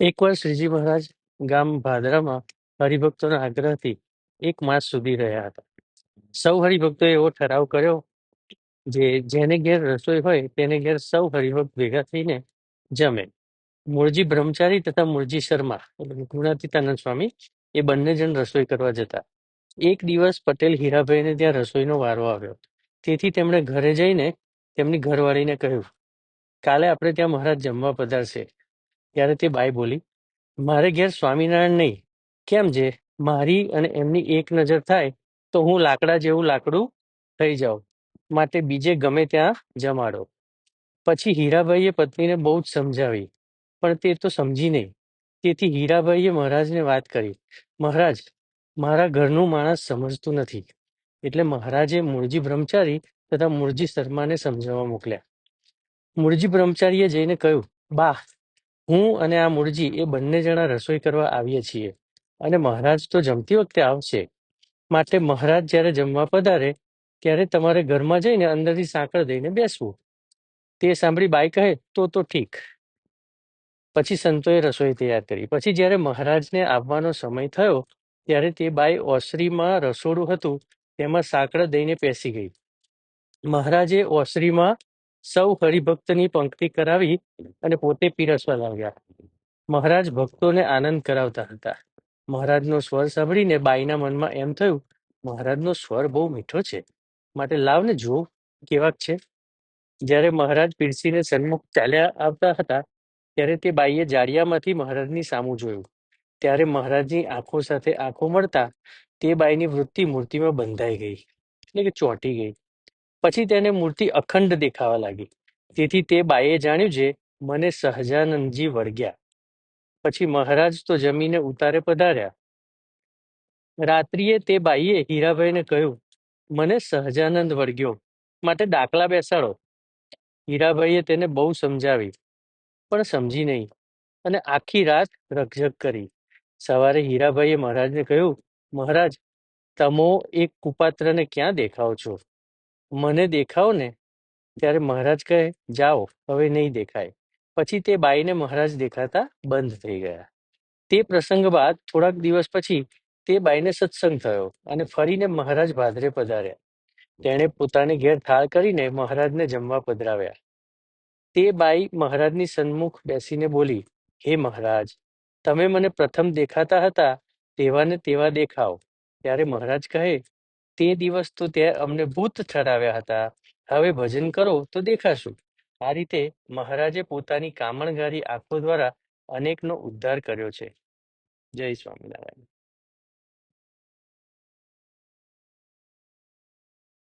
એકવાર શ્રીજી મહારાજ ગામ ભાદરામાં હરિભક્તોના આગ્રહથી એક માસ સુધી રહ્યા હતા. સૌ હરિભક્તોએ એવો ઠરાવ કર્યો જે જેને ઘેર રસોઈ હોય તેને ઘેર સૌ હરિભક્ત ભેગા થઈને જમે. મૂળજી બ્રહ્મચારી તથા મૂળજી શર્મા એટલે ગુણાતીતાનંદ સ્વામી એ બંને જણ રસોઈ કરવા જતા. એક દિવસ પટેલ હીરાભાઈને ત્યાં રસોઈનો વારો આવ્યો. તેથી તેમણે ઘરે જઈને તેમની ઘરવાળીને કહ્યું, કાલે આપણે ત્યાં મહારાજ જમવા પધારશે. ત્યારે તે બાઈ બોલી, મારે ઘેર સ્વામિનારાયણ નહીં. કેમ જે? મારી અને એમની એક નજર થાય તો હું લાકડા જેવું લાકડું થઈ જાઉં. માટે બીજે ગમે ત્યાં જમાડો. પછી હીરાભાઈએ પત્નીને બહુ જ સમજાવી, પણ તે તો સમજી નહીં. તેથી હીરાભાઈએ મહારાજને વાત કરી, મહારાજ, મારા ઘરનું માણસ સમજતું નથી. એટલે મહારાજે મૂળજી બ્રહ્મચારી તથા મૂળજી શર્માને સમજાવવા મોકલ્યા. મૂળજી બ્રહ્મચારીએ જઈને કહ્યું, બા હું અને આ મૂળજી એ બંને જણા રસોઈ કરવા આવીએ છીએ. અને મહારાજ તો જમતી વખતે આવશે. માટે મહારાજ જ્યારે જમવા પધારે, ત્યારે તમારે ઘરમાં જઈને અંદરથી સાંકળ દઈને બેસવું. તે સાંભળી બાઈ કહે, તો તો ઠીક. પછી સંતોએ રસોઈ તૈયાર કરી. પછી જ્યારે મહારાજને આવવાનો સમય થયો, ત્યારે તે બાઈ ઓસરીમાં રસોડું હતું, તેમાં સાંકળ દઈને બેસી ગઈ. મહારાજે ઓસરીમાં સૌ હરિભક્તની પંક્તિ કરાવી અને પોતે પીરસવા લાગ્યા. મહારાજ ભક્તોને આનંદ કરાવતા હતા. મહારાજનો સ્વર સાંભળીને બાઈના મનમાં એમ થયું, મહારાજનો સ્વર બહુ મીઠો છે. માટે લાવને જોઉં કેવાક છે. જ્યારે મહારાજ પીરસીને સન્મુખ ચાલ્યા આવતા હતા, ત્યારે તે બાઈએ જાડિયામાંથી મહારાજની સામું જોયું. ત્યારે મહારાજની આંખો સાથે આંખો મળતા તે બાઈની વૃત્તિ મૂર્તિમાં બંધાઈ ગઈ, એટલે કે ચોંટી ગઈ. પછી તેને મૂર્તિ અખંડ દેખાવા લાગી. તેથી તે બાઈએ જાણ્યું છે મને સહજાનંદજી વળગ્યા. પછી મહારાજ તો જમીને ઉતારે પધાર્યા. રાત્રિએ તે બાઈએ હીરાભાઈને કહ્યું, મને સહજાનંદ વળગ્યો. માટે દાખલા બેસાડો. હીરાભાઈએ તેને બહુ સમજાવી, પણ સમજી નહીં. અને આખી રાત રકઝક કરી. સવારે હીરાભાઈએ મહારાજને કહ્યું, મહારાજ, તમો એક કુપાત્રને ક્યાં દેખાવ છો? મને દેખાવ ને, ત્યારે મહારાજ કહે, જાઓ, હવે નહીં દેખાય. પછી તે બાઈને મહારાજ દેખાતા બંધ થઈ ગયા. તે પ્રસંગ બાદ થોડાક દિવસ પછી તે બાઈને સત્સંગ થયો અને ફરીને મહારાજ ભાદરે પધાર્યા. તેણે પોતાને ઘેર થાળ કરીને મહારાજને જમવા પધરાવ્યા. તે બાઈ મહારાજની સન્મુખ બેસીને બોલી, હે મહારાજ, તમે મને પ્રથમ દેખાતા હતા તેવા ને તેવા દેખાવ. ત્યારે મહારાજ કહે તે દિવસ તો તે અમને ભૂત ઠરાવ્યા હતા. હવે ભજન કરો તો દેખાશું. આ રીતે મહારાજે પોતાની કામણગારી આંખો દ્વારા અનેકનો ઉદ્ધાર કર્યો છે. જય સ્વામિનારાયણ.